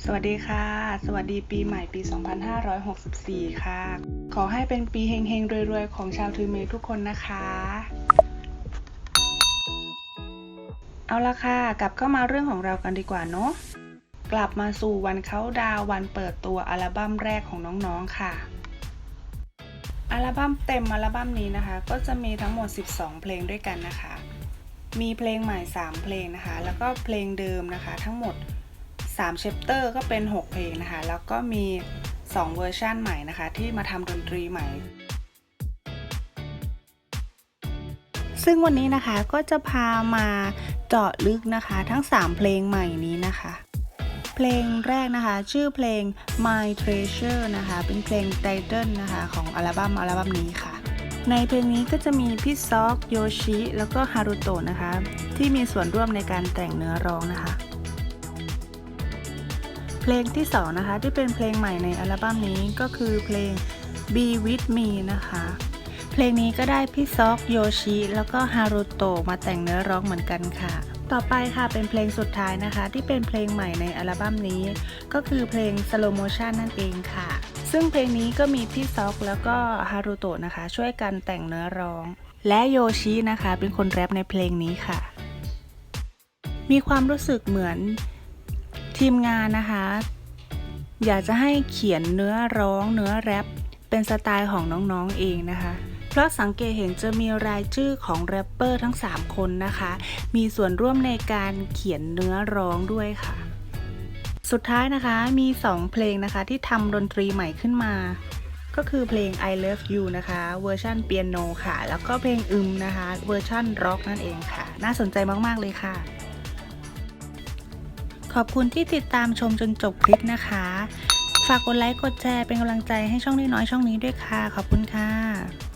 สวัสดีค่ะ สวัสดีปีใหม่ปี 2564 ค่ะ ขอให้เป็นปีเฮงๆ รวยๆ ของชาวทูเมทุกคนนะคะ เอาละค่ะ กลับเข้ามาเรื่องของเรากันดีกว่าเนาะ กลับมาสู่วันเขาดาววันเปิดตัวอัลบั้มแรกของน้องๆ ค่ะ อัลบั้มเต็มอัลบั้มนี้นะคะ ก็จะมีทั้งหมด 12 เพลงด้วยกันนะคะ มีเพลงใหม่ 3 เพลงนะคะ แล้วก็เพลงเดิมนะคะ ทั้งหมด 3เชปเตอร์ก็เป็น 6 เพลงนะคะ แล้วก็มี 2 เวอร์ชั่นใหม่นะคะ ที่มาทำดนตรีใหม่ ซึ่งวันนี้นะคะก็จะพามาเจาะลึกนะคะทั้ง 3 เพลงใหม่นี้นะคะ เพลงแรกนะคะ ชื่อเพลง My Treasure นะคะ เป็นเพลงไตเติลนะคะ ของอัลบั้มอัลบั้มนี้ค่ะในเพลงนี้ก็จะมีพี่ซอก โยชิ แล้วก็ฮารุโตะนะคะ ที่มีส่วนร่วมในการแต่งเนื้อร้องนะคะ เพลงที่สองนะคะที่เป็นเพลงใหม่ในอัลบั้มนี้ก็คือเพลง Be With Me นะคะ เพลงนี้ก็ได้พี่ซอกโยชิ แล้วก็ฮารุโตะมาแต่งเนื้อร้องเหมือนกันค่ะ ต่อไปค่ะเป็นเพลงสุดท้ายนะคะ ที่เป็นเพลงใหม่ในอัลบั้มนี้ ก็คือเพลง Slow Motion นั่นเองค่ะ ซึ่งเพลงนี้ก็มีพี่ซอกแล้วก็ฮารุโตะนะคะ ช่วยกันแต่งเนื้อร้อง และโยชินะคะ เป็นคนแรปในเพลงนี้ค่ะ มีความรู้สึกเหมือน ทีมงานนะคะ อยากจะให้เขียนเนื้อร้องเนื้อแรปเป็นสไตล์ของน้องๆเองนะคะ เพราะสังเกตเห็นจะมีรายชื่อของแรปเปอร์ทั้ง 3 คนนะคะ มีส่วนร่วมในการเขียนเนื้อร้องด้วยค่ะ สุดท้ายนะคะมี 2 เพลงนะคะที่ทำดนตรีใหม่ขึ้นมา ก็คือเพลง I Love You นะคะเวอร์ชันเปียโนค่ะ แล้วก็เพลงอึมนะคะเวอร์ชันร็อกนั่นเองค่ะ น่าสนใจมากๆเลยค่ะ ขอบคุณที่ติดตามชมจนจบคลิปนะคะ ฝากกดไลค์กดแชร์เป็นกำลังใจให้ช่องน้อยๆช่องนี้ด้วยค่ะ ขอบคุณค่ะ